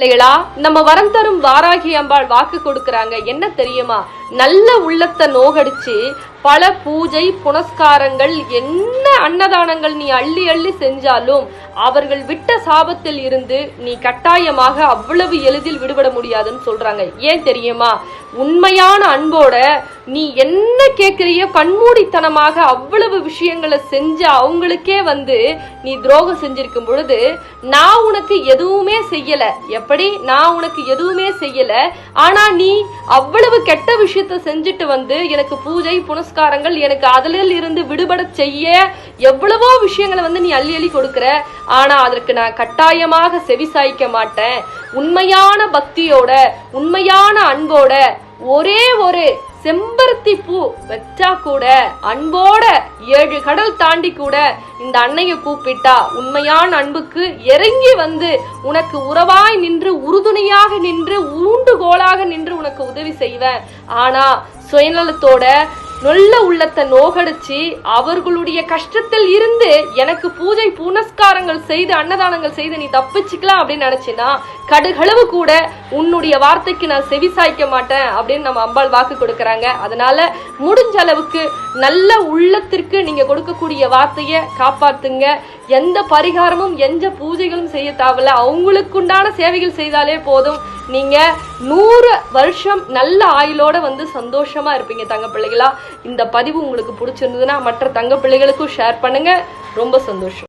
இல்லைகளா நம்ம வரம் தரும் வாராகி அம்பாள் வாக்கு கொடுக்கறாங்க. என்ன தெரியுமா? நல்ல உள்ளத்தை நோகடிச்சு பல பூஜை புனஸ்காரங்கள் என்ன அன்னதானங்கள் நீ அள்ளி அள்ளி செஞ்சாலும் அவர்கள் விட்ட சாபத்தில் இருந்து நீ கட்டாயமாக அவ்வளவு எளிதில் விடுபட முடியாதுன்னு சொல்றாங்க. ஏன் தெரியுமா? உண்மையான அன்போட நீ என்ன கேட்கிறிய கண்மூடித்தனமாக அவ்வளவு விஷயங்களை செஞ்சு அவங்களுக்கே வந்து நீ துரோகம் செஞ்சிருக்கும் பொழுது நான் உனக்கு எதுவுமே செய்யல. எப்படி? நான் உனக்கு எதுவுமே செய்யல. ஆனா நீ அவ்வளவு கெட்ட விஷயத்த செஞ்சுட்டு வந்து எனக்கு பூஜை புனஸ்காரங்கள் எனக்கு அதில் இருந்து விடுபட செய்ய எவ்வளவோ விஷயங்களை வந்து நீ அள்ளி அள்ளி கொடுக்குற. ஆனா அதற்கு நான் கட்டாயமாக செவிசாய்க்க மாட்டேன். உண்மையான பக்தியோட உண்மையான அன்போட ஒரே ஒரு செம்பருத்தி பூ வச்சா கூட அன்போட ஏழு கடல் தாண்டி கூட இந்த அன்னைய கூப்பிட்டா உண்மையான அன்புக்கு இறங்கி வந்து உனக்கு உறவாய் நின்று உறுதுணையாக நின்று ஊண்டுகோலாக நின்று உனக்கு உதவி செய்வேன். ஆனா சுயநலத்தோட நல்ல உள்ளத்தை நோகடிச்சு அவர்களுடைய கஷ்டத்தில் இருந்து எனக்கு பூஜை புனஸ்காரங்கள் செய்து அன்னதானங்கள் செய்து நீ தப்பிச்சுக்கலாம் அப்படின்னு நினைச்சினா கடுகளவு கூட உன்னுடைய வார்த்தைக்கு நான் செவி சாய்க்க மாட்டேன் அப்படின்னு நம்ம அம்பாள் வாக்கு கொடுக்குறாங்க. அதனால முடிஞ்ச அளவுக்கு நல்ல உள்ளத்திற்கு நீங்க கொடுக்கக்கூடிய வார்த்தையை காப்பாத்துங்க. எந்த பரிகாரமும் எந்த பூஜைகளும் செய்ய தேவையில்ல. அவங்களுக்குண்டான சேவைகள் செய்தாலே போதும். நீங்க நூறு வருஷம் நல்ல ஆயுளோட வந்து சந்தோஷமா இருப்பீங்க தங்க பிள்ளைகளா. இந்த பதிவு உங்களுக்கு பிடிச்சிருந்ததுன்னா மற்ற தங்க பிள்ளைகளுக்கும் ஷேர் பண்ணுங்க. ரொம்ப சந்தோஷம்.